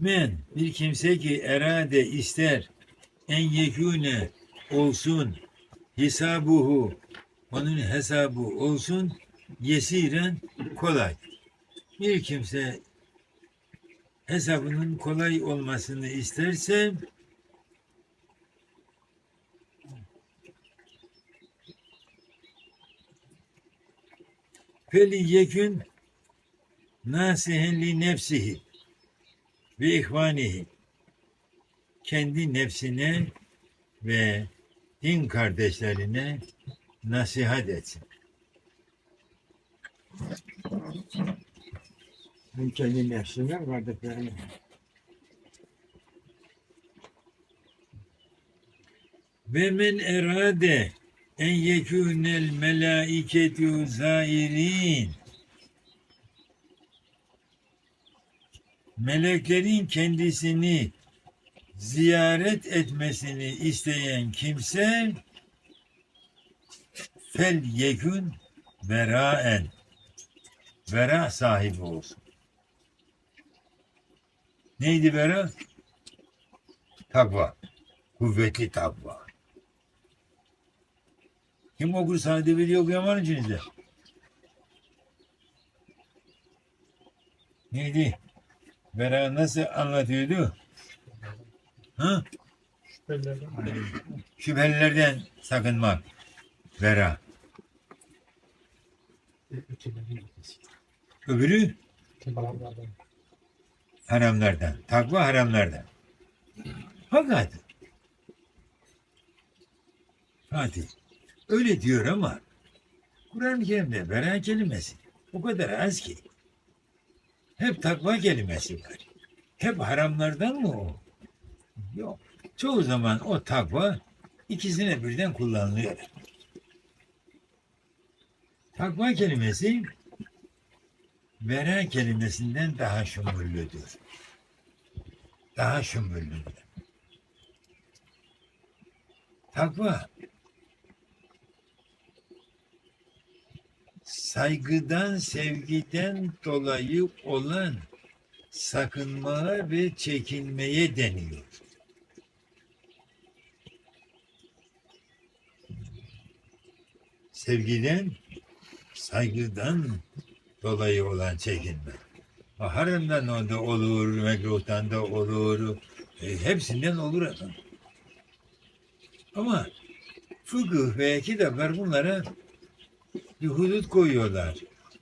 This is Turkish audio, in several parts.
Men bir kimse ki erade ister en yekune olsun hisabuhu onun hesabı olsun yesiren kolay. Bir kimse hesabının kolay olmasını isterse Feli yekün nasihen li nefsihi ve ihvanihi kendi nefsine ve din kardeşlerine nasihat etsin. Hem kendi nefsine kardeşlerine. Ve men erade en yekûnel melâiketu zairin meleklerin kendisini ziyaret etmesini isteyen kimse fel yekün veraen vera sahibi olsun. Neydi vera? Takva. Kuvvetli takva. Kim okur sade bir okuyan var içinizde? Neydi? Vera nasıl anlatıyordu? Ha? Şüphelilerden sakınmak. Vera. Öbürü haramlardan. Takva haramlardan. Fakat Fatih öyle diyor ama Kur'an-ı Kerim'de vera kelimesi o kadar az ki. Hep takva kelimesi var. Hep haramlardan mı o? Yok. Çoğu zaman o takva ikisine birden kullanılıyor. Takva kelimesi vera kelimesinden daha şumullüdür. Daha şumullüdür. Takva saygıdan, sevgiden dolayı olan sakınmaya ve çekinmeye deniyor. Sevgiden, saygıdan dolayı olan çekinme. Haramdan da olur, mekruhtan da olur, e, hepsinden olur efendim. Ama fıkıh ve kitaplar bunlara bir hudut koyuyorlar.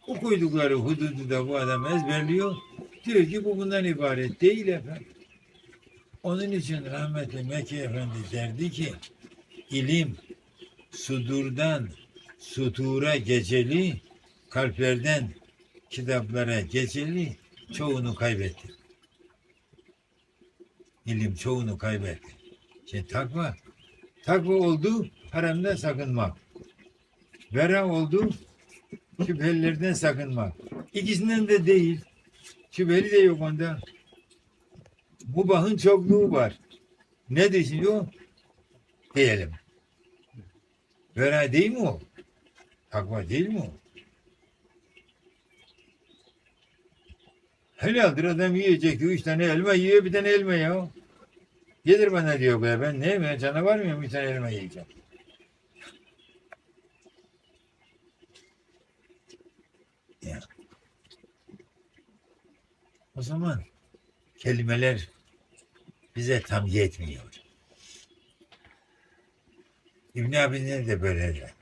O koydukları hududu da bu adam ezberliyor. Diyor ki bu bundan ibaret değil efendim. Onun için rahmetli Mekke Efendi derdi ki ilim sudurdan sutura geceli kalplerden kitaplara geceli çoğunu kaybetti. İlim çoğunu kaybetti. Şimdi takva takva oldu haramda sakınmak. Vera oldu şüphelilerden sakınmak. İkisinden de değil. Şüpheli de yok onda. Mubahın çokluğu var. Ne düşünüyor? Diyelim. Vera değil mi o? Takva değil mi o? Helaldir adam yiyecek. Üç tane elma yiyor bir tane elma ya. Gelir bana diyor be ben ne mi? Canavar mıyım bir tane elma yiyeceğim. Ya. O zaman kelimeler bize tam yetmiyor. İbn Abi'nin de böyle der.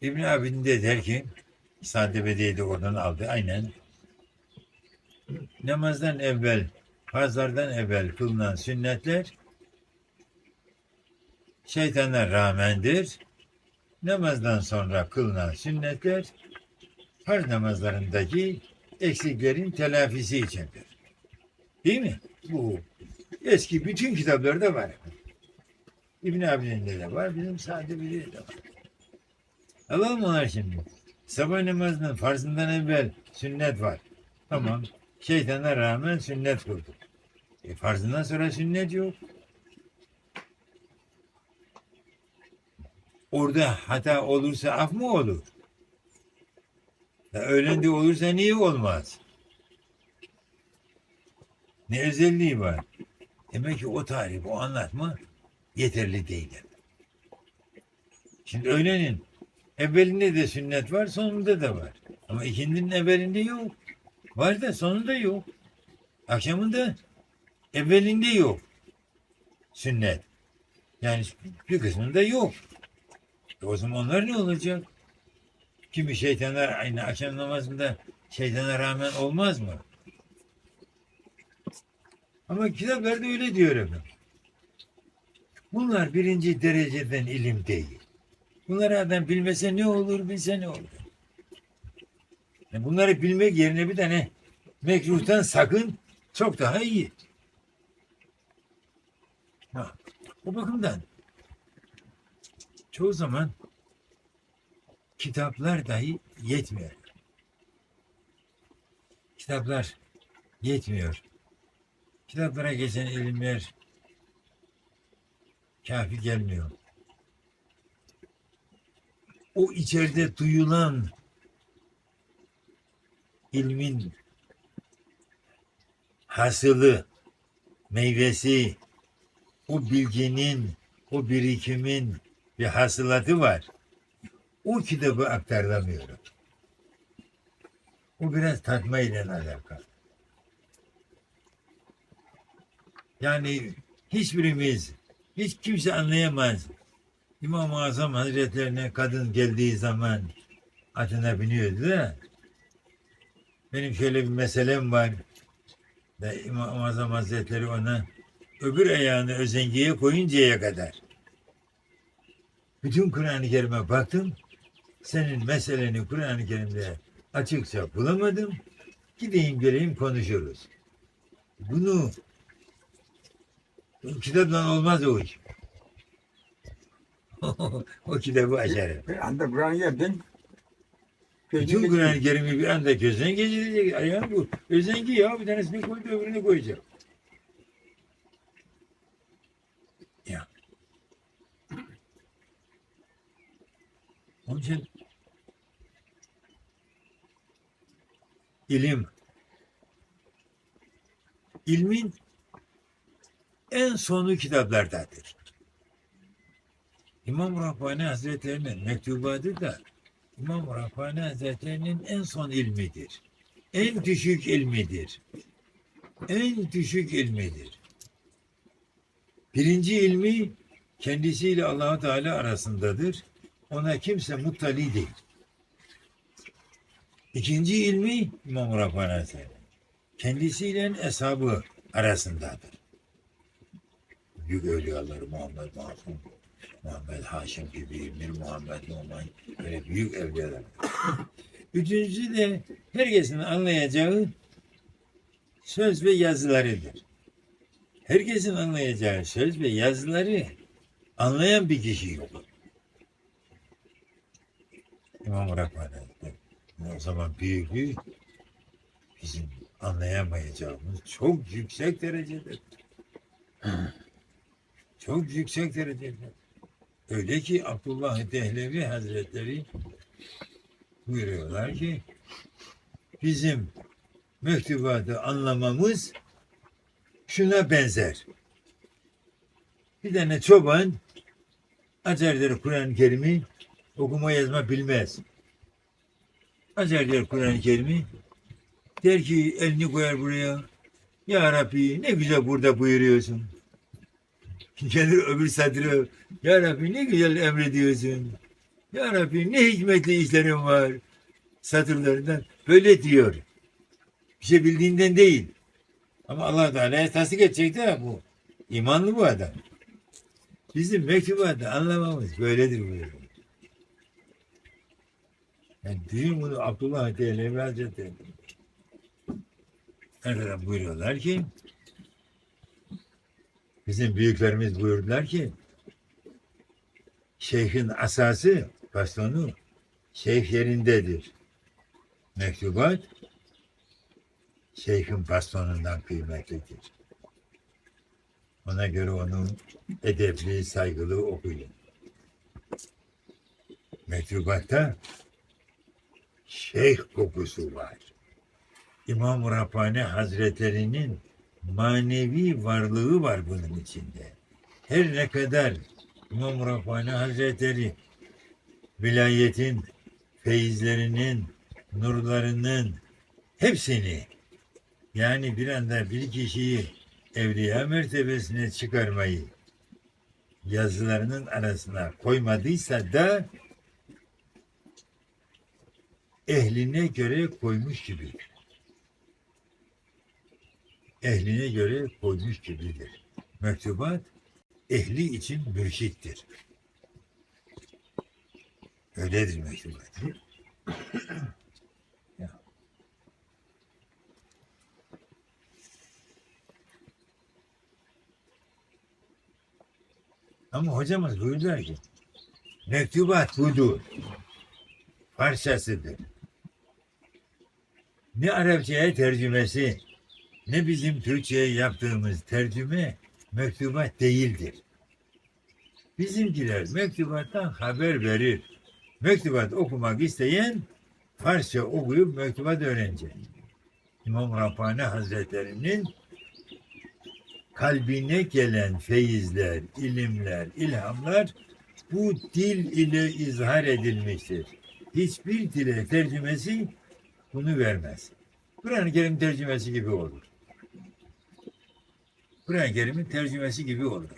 İbn Abi'nin de der ki Sade Bediye de oradan aldı aynen. Namazdan evvel, farzlardan evvel kılınan sünnetler şeytana rağmendir. Namazdan sonra kılınan sünnetler farz namazlarındaki eksiklerin telafisi içindir. Değil mi? Bu eski bütün kitaplarda var. İbn Abi'nin de var, bizim Sade Bediye de var. Alalım onlar şimdi. Sabah namazının farzından evvel sünnet var. Tamam. Şeytana rağmen sünnet kıldık. E farzından sonra sünnet yok. Orada hata olursa af mı olur? Ya öğlende olursa niye olmaz? Ne özelliği var? Demek ki o tarif, o anlatma yeterli değil. Şimdi öğlenin evvelinde de sünnet var, sonunda da var. Ama ikindinin evvelinde yok. Var da sonunda yok. Akşamında evvelinde yok. Sünnet. Yani bir kısmında yok. E o zaman onlar ne olacak? Kimi şeytanlar aynı akşam namazında şeytana rağmen olmaz mı? Ama kitaplarda öyle diyor efendim. Bunlar birinci dereceden ilim değil. Bunları adam bilmese ne olur, bilse ne olur. Yani bunları bilmek yerine bir tane mekruhtan sakın çok daha iyi. Ha, o bakımdan çoğu zaman kitaplar dahi yetmiyor. Kitaplar yetmiyor. Kitaplara geçen ilimler kafi gelmiyor. O içeride duyulan ilmin hasılı, meyvesi, o bilginin, o birikimin bir hasılatı var. O kitabı aktarılamıyor. O biraz tatma ile alakalı. Yani hiçbirimiz, hiç kimse anlayamaz. İmam-ı Azam Hazretlerine kadın geldiği zaman atına biniyordu da benim şöyle bir meselem var. Da İmam-ı Azam Hazretleri ona öbür ayağını özengiye koyuncaya kadar bütün Kur'an-ı Kerim'e baktım. Senin meseleni Kur'an-ı Kerim'de açıkça bulamadım. Gideyim geleyim konuşuruz. Bunu kitapla olmaz o iş. o kitabı açarım. Bir anda Kur'an yerdin. Bütün Kur'an-ı Kerim'i bir anda gözden geçirecek. Ayağım bu. Özengi ya bir tanesini koydu öbürünü koyacak. Ya. Onun için ilim ilmin en sonu kitaplardadır. İmam Rabbani Hazretlerinin mektubatı da İmam Rabbani Hazretlerinin en son ilmidir. En düşük ilmidir. En düşük ilmidir. Birinci ilmi kendisiyle allah Teala arasındadır. Ona kimse muttali değil. İkinci ilmi İmam Rabbani. Kendisiyle eshabı arasındadır. Büyük evliyaları Muhammed Masum, Muhammed Haşim gibi, Mir Muhammed Numan, böyle büyük evliyalar. Üçüncüsü de herkesin anlayacağı söz ve yazılarıdır. Herkesin anlayacağı söz ve yazıları anlayan bir kişi yok. İmam Rabbani Hazretleri. O zaman büyük büyük bizim anlayamayacağımız çok yüksek derecede. Çok yüksek derecede. Öyle ki Abdullah Dehlevi Hazretleri buyuruyorlar ki bizim mektubatı anlamamız şuna benzer. Bir tane çoban açar der Kur'an-ı Kerim'i okuma yazma bilmez. Açar der Kur'an-ı Kerim'i der ki elini koyar buraya Ya Rabbi ne güzel burada buyuruyorsun. Gelir öbür sadra Ya Rabbi ne güzel emrediyorsun. Ya Rabbi ne hikmetli işlerin var. Satırlarından böyle diyor. Bir şey bildiğinden değil. Ama Allah Teala'ya tasdik edecek de bu. İmanlı bu adam. Bizim mektubatı anlamamız böyledir buyuruyor. Yani duyun bunu Abdullah Dehlevi Hazretleri. Nereden buyuruyorlar ki bizim büyüklerimiz buyurdular ki şeyhin asası, bastonu şeyh yerindedir. Mektubat şeyhin bastonundan kıymetlidir. Ona göre onu edepli, saygılı okuyun. Mektubatta şeyh kokusu var. İmam Rabbani Hazretleri'nin manevi varlığı var bunun içinde. Her ne kadar İmam Rabbani Hazretleri vilayetin, feyizlerinin, nurlarının hepsini yani bir anda bir kişiyi evliya mertebesine çıkarmayı yazılarının arasına koymadıysa da ehline göre koymuş gibidir. Ehline göre koymuş gibidir. Mektubat ehli için mürşittir. Öyledir mektubat. Ama hocamız buyurdular ki mektubat budur. Parçasıdır. Ne Arapçaya tercümesi ne bizim Türkçe'ye yaptığımız tercüme mektubat değildir. Bizimkiler mektubattan haber verir. Mektubat okumak isteyen Farsça okuyup mektubat öğrenecek. İmam Rabbani Hazretleri'nin kalbine gelen feyizler, ilimler, ilhamlar bu dil ile izhar edilmiştir. Hiçbir dile tercümesi bunu vermez. Kur'an-ı Kerim tercümesi gibi olur. Kur'an-ı Kerim'in tercümesi gibi olur.